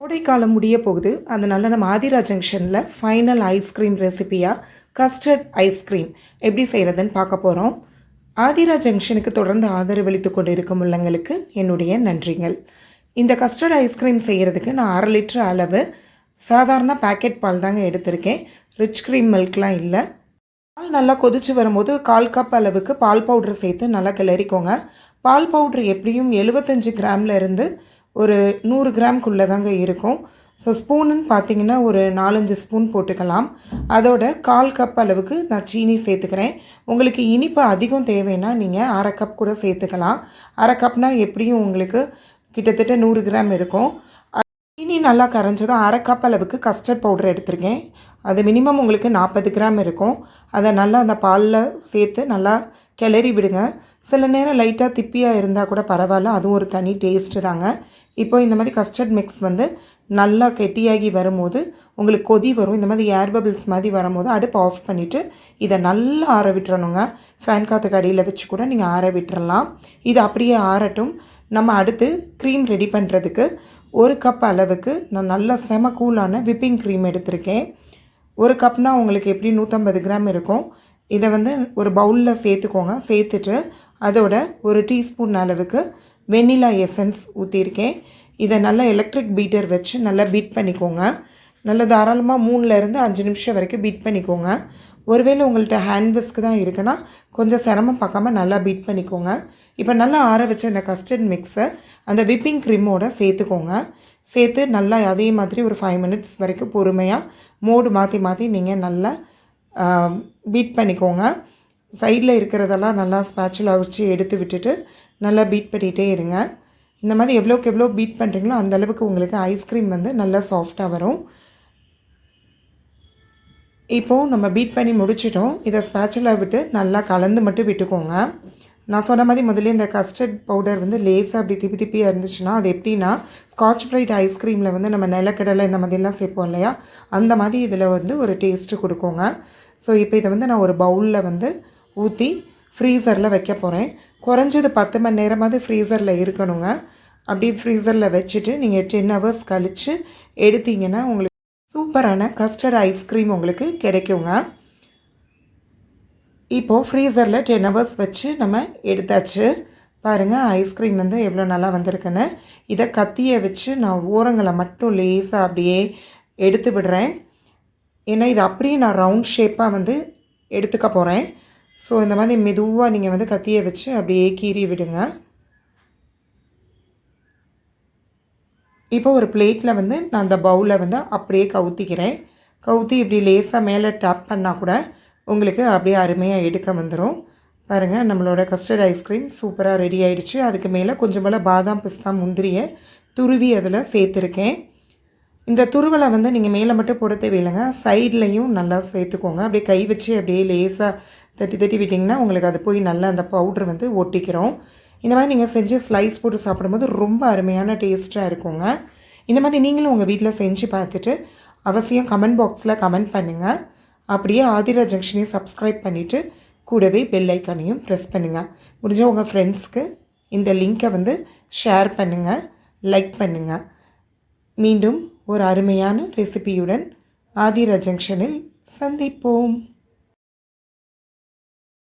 கோடைக்காலம் முடிய போகுது அதனால் நம்ம ஆதிரா ஜங்ஷனில் ஃபைனல் ஐஸ்கிரீம் ரெசிபியாக கஸ்டர்ட் ஐஸ்கிரீம் எப்படி செய்கிறதுன்னு பார்க்க போகிறோம் ஆதிரா ஜங்ஷனுக்கு தொடர்ந்து ஆதரவளித்து கொண்டு இருக்கும் உள்ளங்களுக்கு என்னுடைய நன்றிகள். இந்த கஸ்டர்ட் ஐஸ்கிரீம் செய்கிறதுக்கு நான் அரை லிட்டர் அளவு சாதாரண பேக்கெட் பால் தாங்க எடுத்திருக்கேன். ரிச் க்ரீம் மில்க்லாம் இல்லை. பால் நல்லா கொதிச்சு வரும்போது கால் கப் அளவுக்கு பால் பவுடர் சேர்த்து நல்லா கிளறிக்கோங்க. பால் பவுட்ரு எப்படியும் எழுபத்தஞ்சு கிராம்ல இருந்து ஒரு நூறு கிராம்குள்ளே தாங்க இருக்கும். ஸோ ஸ்பூனுன்னு பார்த்தீங்கன்னா ஒரு நாலஞ்சு ஸ்பூன் போட்டுக்கலாம். அதோட கால் கப் அளவுக்கு நான் சீனி சேர்த்துக்கிறேன். உங்களுக்கு இனிப்பு அதிகம் தேவைன்னா நீங்கள் அரை கப் கூட சேர்த்துக்கலாம். அரை கப்னால் எப்படியும் உங்களுக்கு கிட்டத்தட்ட நூறு கிராம் இருக்கும். சீனி நல்லா கரைஞ்சதும் அரை கப் அளவுக்கு கஸ்டர்ட் பவுடர் எடுத்திருக்கேன். அது மினிமம் உங்களுக்கு நாற்பது கிராம் இருக்கும். அதை நல்லா அந்த பாலில் சேர்த்து நல்லா கிளறி விடுங்க. சில நேரம் லைட்டாக திப்பியாக இருந்தால் கூட பரவாயில்ல. அதுவும் ஒரு தனி டேஸ்ட்டு தாங்க. இப்போ இந்த மாதிரி கஸ்டர்ட் மிக்ஸ் வந்து நல்லா கெட்டியாகி வரும்போது உங்களுக்கு கொதி வரும். இந்த மாதிரி ஏர் பபிள்ஸ் மாதிரி வரும்போது அடுப்பு ஆஃப் பண்ணிவிட்டு இதை நல்லா ஆற விட்டுறணுங்க. ஃபேன் காற்றுக்கு அடியில் வச்சு கூட நீங்கள் ஆற விட்டுறலாம். இது அப்படியே ஆறட்டும். நம்ம அடுத்து க்ரீம் ரெடி பண்ணுறதுக்கு ஒரு கப் அளவுக்கு நான் நல்ல செம கூலான விப்பிங் க்ரீம் எடுத்திருக்கேன். ஒரு கப்னால் உங்களுக்கு எப்படி நூற்றம்பது கிராம் இருக்கும். இதை வந்து ஒரு பவுலில் சேர்த்துக்கோங்க. சேர்த்துட்டு அதோட ஒரு டீஸ்பூன் அளவுக்கு வெண்ணிலா எசன்ஸ் ஊற்றிருக்கேன் இதை நல்லா எலக்ட்ரிக் பீட்டர் வச்சு நல்லா பீட் பண்ணிக்கோங்க. நல்லா தாராளமாக மூணுலேருந்து அஞ்சு நிமிஷம் வரைக்கும் பீட் பண்ணிக்கோங்க. ஒருவேளை உங்கள்கிட்ட ஹேண்ட் விஸ்க் தான் இருக்குன்னா கொஞ்சம் சிரமம் பார்க்காம நல்லா பீட் பண்ணிக்கோங்க. இப்போ நல்லா ஆற வச்ச இந்த கஸ்டர்ட் மிக்ஸை அந்த விப்பிங் க்ரீமோட சேர்த்துக்கோங்க. சேர்த்து நல்லா அதே மாதிரி ஒரு ஃபைவ் மினிட்ஸ் வரைக்கும் பொறுமையாக மோடு மாற்றி மாற்றி நீங்கள் நல்லா பீட் பண்ணிக்கோங்க. சைடில் இருக்கிறதெல்லாம் நல்லா ஸ்பேச்சில் வச்சு எடுத்து விட்டுட்டு நல்லா பீட் பண்ணிகிட்டே இருங்க. இந்த மாதிரி எவ்வளோக்கு எவ்வளோ பீட் பண்ணுறீங்களோ அந்தளவுக்கு உங்களுக்கு ஐஸ்கிரீம் வந்து நல்லா சாஃப்டாக வரும். இப்போது நம்ம பீட் பண்ணி முடிச்சிட்டோம். இதை ஸ்பேச்சுலா விட்டு நல்லா கலந்து மட்டும் விட்டுக்கோங்க. நான் சொன்ன மாதிரி முதல்ல இந்த கஸ்டர்ட் பவுடர் வந்து லேஸாக அப்படி திப்பி திப்பியாக இருந்துச்சுன்னா அது எப்படின்னா ஸ்காட்ச் ப்ரைட் ஐஸ்கிரீமில் வந்து நம்ம நிலக்கடலை இந்த மாதிரிலாம் சேர்ப்போம் இல்லையா? அந்த மாதிரி இதில் வந்து ஒரு டேஸ்ட்டு கொடுக்குங்க. ஸோ இப்போ இதை வந்து நான் ஒரு பவுலில் வந்து ஊற்றி ஃப்ரீசரில் வைக்க போகிறேன் குறைஞ்சது பத்து மணி நேரமாவது ஃப்ரீசரில் இருக்கணுங்க. அப்படியே ஃப்ரீசரில் வச்சுட்டு நீங்கள் டென் ஹவர்ஸ் கழித்து எடுத்தீங்கன்னா உங்களுக்கு சூப்பரான கஸ்டர்ட் ஐஸ்கிரீம் உங்களுக்கு கிடைக்குங்க. இப்போது ஃப்ரீசரில் டென் ஹவர்ஸ் வச்சு நம்ம எடுத்தாச்சு. பாருங்கள் ஐஸ்கிரீம் வந்து எவ்வளோ நல்லா வந்திருக்குன்னு. இதை கத்தியை வச்சு நான் ஓரங்களை மட்டும் லேஸாக அப்படியே எடுத்து விடுறேன். ஏன்னா இது அப்படியே நான் ரவுண்ட் ஷேப்பாக வந்து எடுத்துக்க போகிறேன் ஸோ இந்த மாதிரி மெதுவாக நீங்கள் வந்து கத்தியை வச்சு அப்படியே கீறி விடுங்க. இப்போ ஒரு பிளேட்டில் வந்து நான் அந்த பவுலில் வந்து அப்படியே கவுத்திக்கிறேன். கவுத்தி இப்படி லேசாக மேலே டேப் பண்ணால் கூட உங்களுக்கு அப்படியே அருமையாக எடுக்க வந்துடும் பாருங்கள் நம்மளோட கஸ்டர்ட் ஐஸ்கிரீம் சூப்பராக ரெடி ஆகிடுச்சு அதுக்கு மேலே கொஞ்சம் போல் பாதாம் பிஸ்தா முந்திரியை துருவி அதில் சேர்த்துருக்கேன். இந்த துருவலை வந்து நீங்கள் மேலே மட்டும் போட தேவையில்லைங்க. சைட்லேயும் நல்லா சேர்த்துக்கோங்க. அப்படியே கை வச்சு அப்படியே லேசாக தட்டி தட்டி விட்டிங்கன்னா உங்களுக்கு அது போய் நல்லா அந்த பவுட்ரு வந்து ஒட்டிக்கிறோம். இந்த மாதிரி நீங்கள் செஞ்சு ஸ்லைஸ் போட்டு சாப்பிடும்போது ரொம்ப அருமையான டேஸ்ட்டாக இருக்குங்க. இந்த மாதிரி நீங்களும் உங்கள் வீட்டில் செஞ்சு பார்த்துட்டு அவசியம் கமெண்ட் பாக்ஸில் கமெண்ட் பண்ணுங்கள் அப்படியே ஆதிரா ஜங்ஷனையும் சப்ஸ்கிரைப் பண்ணிவிட்டு கூடவே பெல் ஐக்கானையும் ப்ரெஸ் பண்ணுங்கள் முடிஞ்ச உங்கள் ஃப்ரெண்ட்ஸ்க்கு இந்த லிங்க்கை வந்து ஷேர் பண்ணுங்கள் லைக் பண்ணுங்கள் மீண்டும் ஒரு அருமையான ரெசிபியுடன் ஆதிரா ஜங்ஷனில் சந்திப்போம்.